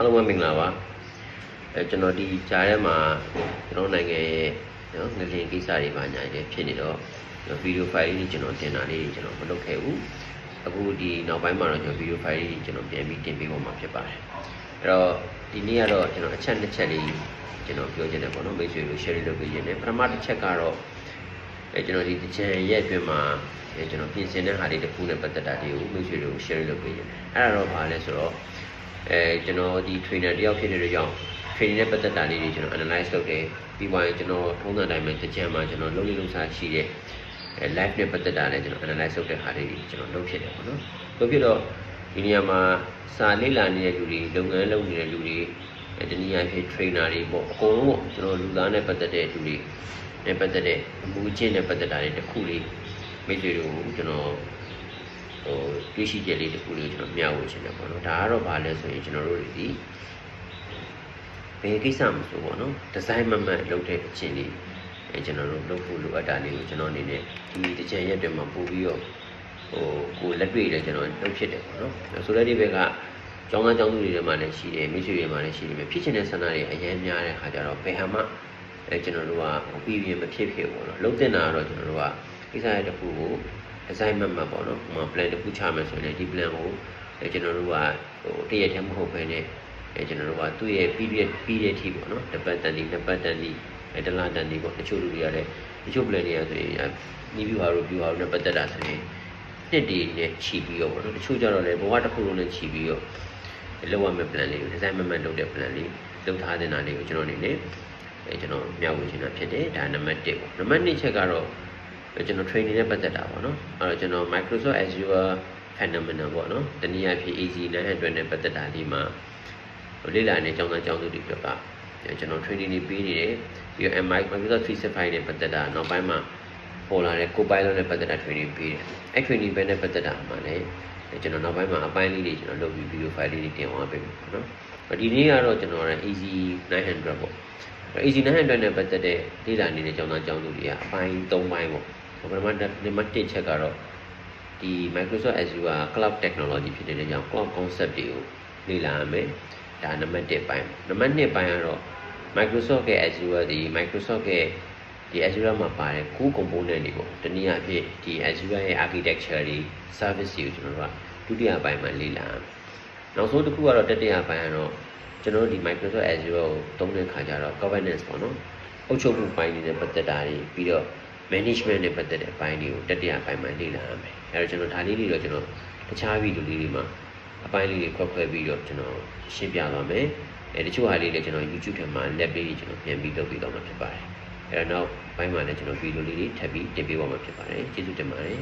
အားလုံးပဲမင်္ဂလာပါအဲကျွန်တော်ဒီကြားထဲမှာကျွန်တော်နိုင်ငံရဲ့နော်ငလျင်ကိစ္စတွေပါညာတွေဖြစ်နေတော့ဗီဒီယိုဖိုင်လေးကျွန်တော်တင်တာလေးကျွန်တော်မလုပ်ခဲ့ဘူးအခုဒီနောက်ပိုင်းမှာတော့ကျွန်တော်ဗီဒီယိုဖိုင်လေးကျွန်တော်ပြန်ပြီးတင်ပေးဖို့မှာဖြစ်ပါတယ်အဲ့တော့ဒီနေ့ကတော့ကျွန်တော်အချက်နှစ်ချက်လေးကျွန်တော်ပြောချင်တယ်ပေါ့နော်မိတ်ဆွေတို့ share လုပ်ပေးခြင်းတယ်ပထမတစ်ချက်ကတော့အဲကျွန်တော်ဒီတစ်ချက်ရဲ့အတွင်းမှာအဲကျွန်တော်ပြင်ဆင်တဲ့ဟာလေးတစ်ခုနဲ့ပတ်သက်တာလေးကိုမိတ်ဆွေတို့ share လုပ်ပေးခြင်းတယ်အဲ့ဒါတော့ဘာလဲဆိုတော့ အဲကျွန်တော်ဒီ trainer တယောက်ဖြစ်နေတဲ့ကြောင့် training နဲ့ပတ်သက်တာလေးတွေကျွန်တော် analyze လုပ်တယ်ပြီးသွားရင်ကျွန်တော်ထုံးစံတိုင်းပဲတစ်ချက်မှကျွန်တော်လုံးလေးလုံးစားရှိတဲ့အဲ live နဲ့ပတ်သက်တာလည်းကျွန်တော် analyze လုပ်တဲ့ဟာလေးတွေကျွန်တော်လုပ်ဖြစ်တယ်ပေါ့နော်လုပ်ဖြစ်တော့ဒီနေရာမှာစာလေ့လာနေတဲ့လူတွေလုပ်ငန်းလုပ်နေတဲ့လူတွေအဲဒီနေရာဖြစ် trainer တွေပေါ့အကုန်လုံးပေါ့ကျွန်တော်လူသားနဲ့ပတ်သက်တဲ့လူတွေနဲ့ပတ်သက်တဲ့အမှုအကျင့်နဲ့ပတ်သက်တာတွေတစ်ခုလေးမိတ်ဆွေတို့ကိုကျွန်တော် ဟိုတွေးရှိချက်လေးတစ်ခုလေးကိုကျွန်တော်မျှဝေချင်တယ်ပေါ့နော်ဒါကတော့ဘာလဲဆိုရင်ကျွန်တော်တို့တွေဒီဘယ်ကိစ္စမဆိုပေါ့နော်ဒီဇိုင်းမမှန်လုပ်တဲ့အချင်းလေးအဲကျွန်တော်တို့လုပ်ဖို့လိုအပ်တာလေးကိုကျွန်တော်အနေနဲ့ဒီတစ်ချက်ရက်တွေမှာပို့ပြီးတော့ဟိုကိုလက်တွေ့လည်းကျွန်တော်လုပ်ဖြစ်တယ်ပေါ့နော်ဆိုတဲ့ဒီဘက်ကကျောင်းသားကျောင်းသူတွေထဲမှာလည်းရှိတယ်မိတ်ဆွေတွေမှာလည်းရှိတယ်ဖြစ်ချင်တဲ့ဆန္ဒတွေအများများတဲ့ခါကျတော့ဘယ်ဟာမှအဲကျွန်တော်တို့ကပြီးပြင်းမဖြစ်ဖြစ်ပေါ့နော်လုံးတင်တာကတော့ကျွန်တော်တို့ကကိစ္စရဲ့တစ်ခုကို design မှတ်မှတ်ပေါ့နော်ဟိုမှာ plan တစ်ခုချမယ်ဆိုရင်လည်းဒီ plan ကိုအဲကျွန်တော်တို့ကဟိုတရက်တည်းမဟုတ်ဘဲနဲ့အဲကျွန်တော်တို့ကသူ့ရဲ့ period period ထိပေါ့နော်တစ်ပတ်တန်ဒီနှစ်ပတ်တန်ဒီအဲတစ်လတန်ဒီပေါ့တချို့လူတွေကလည်းတချို့ plan တွေကဆိုရင်နီးပြူဟာတို့ပြူဟာတို့နဲ့ပတ်သက်တာဆိုရင်နှစ်တည်းနဲ့ခြီးပြီးတော့ပေါ့နော်တချို့ကြတော့လည်းဘဝတစ်ခုလုံးနဲ့ခြီးပြီးတော့လောက်ရမယ့် plan လေးကို design မှတ်မှတ်လုပ်တဲ့ plan လေးလုပ်ထားတဲ့နာလေးကိုကျွန်တော်အနေနဲ့အဲကျွန်တော်မျှဝေချင်တာဖြစ်တယ်ဒါနံပါတ်1ပေါ့နံပါတ်2ချက်ကတော့ ကျွန်တော် training နဲ့ပတ်သက်တာပေါ့နော်အဲ့တော့ကျွန်တော် Microsoft Azure phenomenon ပေါ့နော်တနည်းအားဖြင့် AZ 900နဲ့ပတ်သက်တာဒီမှာလေ့လာနေကြောင်းသားကြောင်းသူတွေအတွက်ကကျွန်တော် training တွေပေးနေတယ်ပြီးတော့ Microsoft 365နဲ့ပတ်သက်တာနောက်ပိုင်းမှာပေါ်လာတဲ့ Copilot နဲ့ပတ်သက်တာ training ပေးတယ်အဲ့ training ပဲနဲ့ပတ်သက်တာမှာလည်းကျွန်တော်နောက်ပိုင်းမှာအပိုင်းလေးတွေကျွန်တော်လုပ်ပြီး video file လေးတွေတင်သွားပေးမယ်ပေါ့နော်ဒီနေ့ကတော့ကျွန်တော်က AZ 900ပေါ့ AZ 900နဲ့ပတ်သက်တဲ့လေ့လာနေတဲ့ကျောင်းသားကျောင်းသူတွေကအပိုင်း၃ပိုင်းပေါ့ ပထမနံပါတ်1ချက်ကတော့ဒီ Microsoft Azure က cloud technology ဖြစ်တဲ့ကြောင့် cloud concept တွေကိုလေ့လာရမယ်ဒါနံပါတ်1ပိုင်းနံပါတ်2ပိုင်းကတော့ Microsoft ရဲ့ Azure ဒီ Microsoft ရဲ့ဒီ Azure မှာပါတဲ့9 component တွေပေါ့တနည်းအားဖြင့်ဒီ Azure ရဲ့ architecture တွေ service တွေကိုကျွန်တော်တို့ကဒုတိယပိုင်းမှာလေ့လာရမယ်နောက်ဆုံးတစ်ခုကတော့တတိယပိုင်းကတော့ကျွန်တော်တို့ဒီ Microsoft Azure ကိုသုံးတဲ့ခါကျတော့ governance ပေါ့နော်အုပ်ချုပ်မှုပိုင်းတွေနဲ့ပတ်သက်တာတွေပြီးတော့ management နဲ့ပတ်သက်တဲ့အပိုင်းတွေကိုတတိယအပိုင်းမှာလေ့လာရမယ်အဲတော့ကျွန်တော်ဒါလေးတွေတော့ကျွန်တော်တခြားဗီဒီယိုလေးတွေမှာအပိုင်းလေးတွေခွဲခွဲပြီးတော့ကျွန်တော်ရှင်းပြသွားမယ်အဲတချို့ဟာလေးလည်းကျွန်တော် YouTube ထဲမှာ lab လေးတွေကျွန်တော်ပြန်ပြီးလုပ်ပြီးတော့မှာဖြစ်ပါတယ်အဲတော့နောက်ပိုင်းမှာလည်းကျွန်တော်ဗီဒီယိုလေးတွေထပ်ပြီးတင်ပေးသွားမှာဖြစ်ပါတယ်ကျေးဇူးတင်ပါတယ်